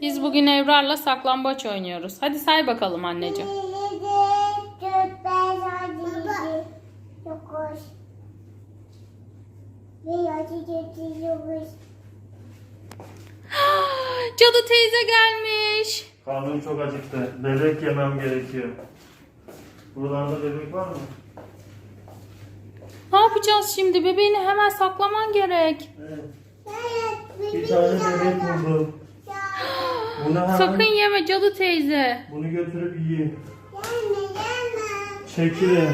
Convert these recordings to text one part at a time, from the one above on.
Biz bugün Evrar'la saklambaç oynuyoruz. Hadi say bakalım anneciğim. Dört, beş, altı, yedi, dokuz. Bir, altı, yedi, dokuz. Cadı teyze gelmiş. Karnım çok acıktı. Bebek yemem gerekiyor. Buralarda bebek var mı? Ne yapacağız şimdi? Bebeğini hemen saklaman gerek. Evet, Bir tane bebek buldum. Bunu hemen, Sakın yeme cadı teyze. bunu götürüp gelme. Çekilin.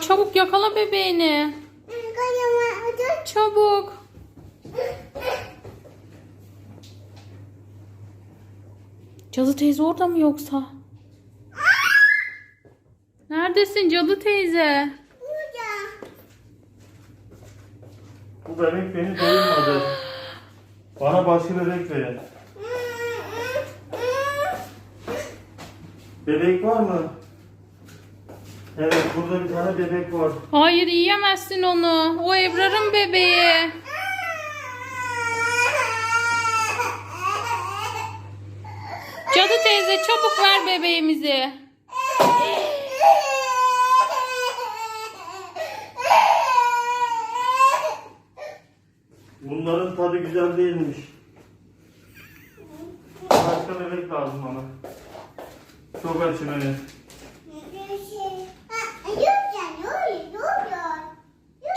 Çabuk yakala bebeğini. Çabuk. Cadı teyze orada mı yoksa? Neredesin cadı teyze? Burada. Bu bebek beni doyurmadı. Bana başka bebek verin. Bebek var mı? Evet burada bir tane bebek var. Hayır yiyemezsin onu. O Ebrar'ın bebeği. Cadı teyze çabuk ver bebeğimizi. Bunların tadı güzel değilmiş. Başka bebek lazım bana. Çok açım evet.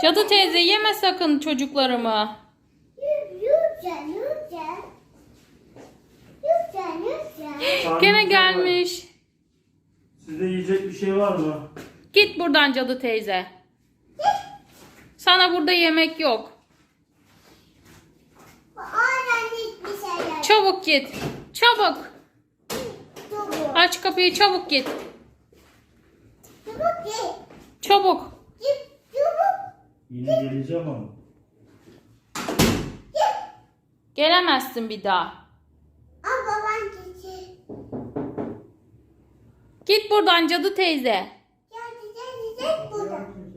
Cadı teyze yeme sakın çocuklarımı. Gene gelmiş. Sizde yiyecek bir şey var mı? Git buradan cadı teyze. Sana burada yemek yok. Çabuk git. Çabuk. Aç kapıyı çabuk git. Çabuk. Yine geleceğim ama. Gelemezsin bir daha. Git buradan cadı teyze.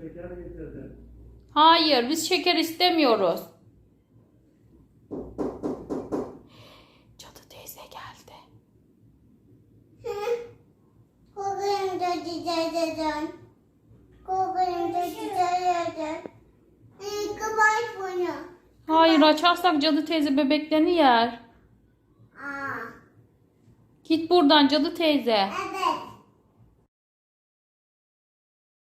Şeker getirdi. Hayır biz şeker istemiyoruz. Cadı teyze geldi. Kokuyorum da güzelden. Kokuyorum da güzelden. Kapat bunu. Hayır açarsak cadı teyze bebeklerini yer. Aa, Git buradan cadı teyze. evet.